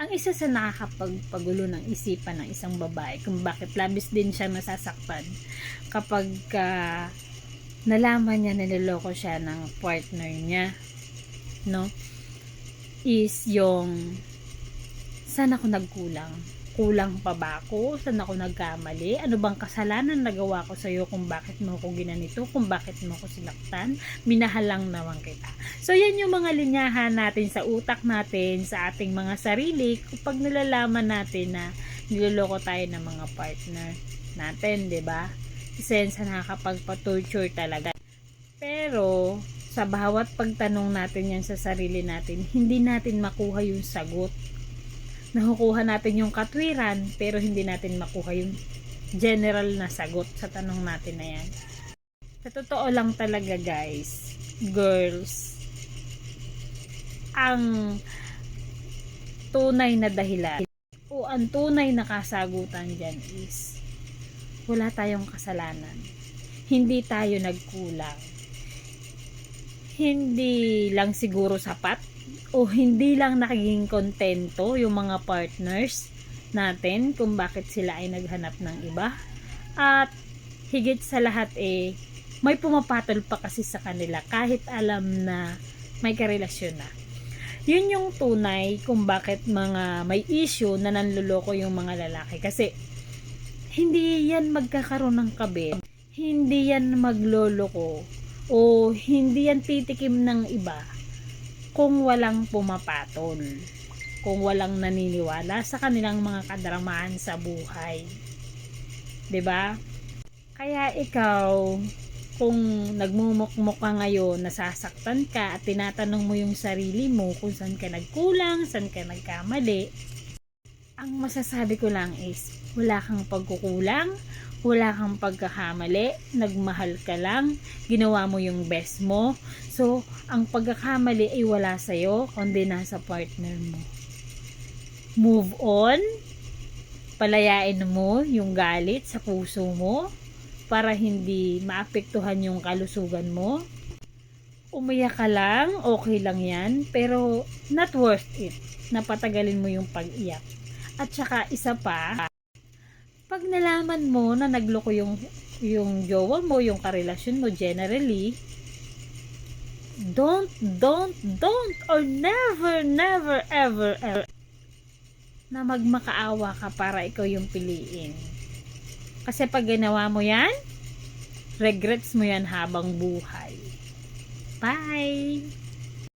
Ang isa sa nakakapagpagulo ng isipan ng isang babae kung bakit labis din siya nasasaktan kapag ah, nalaman niya niloloko siya ng partner niya. No? Is yung saan ako nagkulang? Kulang pa ba ako? Saan ako nagkamali? Ano bang kasalanan nagawa ko sa'yo kung bakit mo ako ginanito? Kung bakit mo ako sinaktan? Minahal lang naman kita. So, yan yung mga linyahan natin sa utak natin, sa ating mga sarili, kapag nalalaman natin na niloloko tayo ng mga partner natin, 'di ba? Isa yan sa nakakapagpa-torture talaga. Pero, sa bawat pagtanong natin yan sa sarili natin, hindi natin makuha yung sagot. Nakukuha natin yung katwiran, pero hindi natin makuha yung general na sagot sa tanong natin na yan. Sa totoo lang talaga guys, girls, ang tunay na dahilan o ang tunay na kasagutan dyan is wala tayong kasalanan. Hindi tayo nagkulang. Hindi lang siguro sapat o hindi lang nakiging kontento yung mga partners natin kung bakit sila ay naghanap ng iba. At higit sa lahat eh, may pumapatol pa kasi sa kanila kahit alam na may karelasyon na. Yun yung tunay kung bakit mga may issue na nanluloko yung mga lalaki. Kasi hindi yan magkakaroon ng kabit. Hindi yan magloloko. O hindi yan titikim ng iba kung walang pumapatol. Kung walang naniniwala sa kanilang mga kadramahan sa buhay. 'Di ba? Kaya ikaw, kung nagmumukmuk ka ngayon, nasasaktan ka at tinatanong mo yung sarili mo kung saan ka nagkulang, saan ka nagkamali, ang masasabi ko lang is, wala kang pagkukulang, wala kang pagkakamali, nagmahal ka lang, ginawa mo yung best mo. So, ang pagkakamali ay wala sa'yo, kundi nasa partner mo. Move on, palayain mo yung galit sa puso mo, para hindi maapektuhan yung kalusugan mo. Umiyak ka lang, okay lang yan, pero not worth it. Napatagalin mo yung pag-iyak. At saka isa pa, pag nalaman mo na nagloko yung yung jowa mo, yung karelasyon mo generally, don't, don't, don't, or never, never, ever, ever, na magmakaawa ka para ikaw yung piliin. Kasi pag ginawa mo yan, regrets mo yan habang buhay. Bye!